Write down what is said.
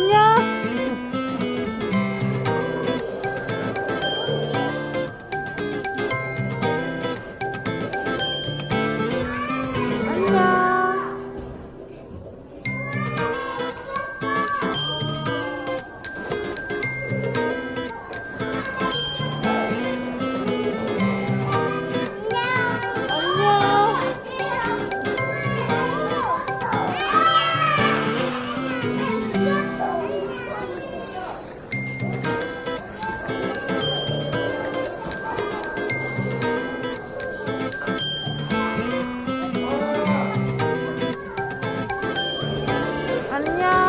안녕. 안녕.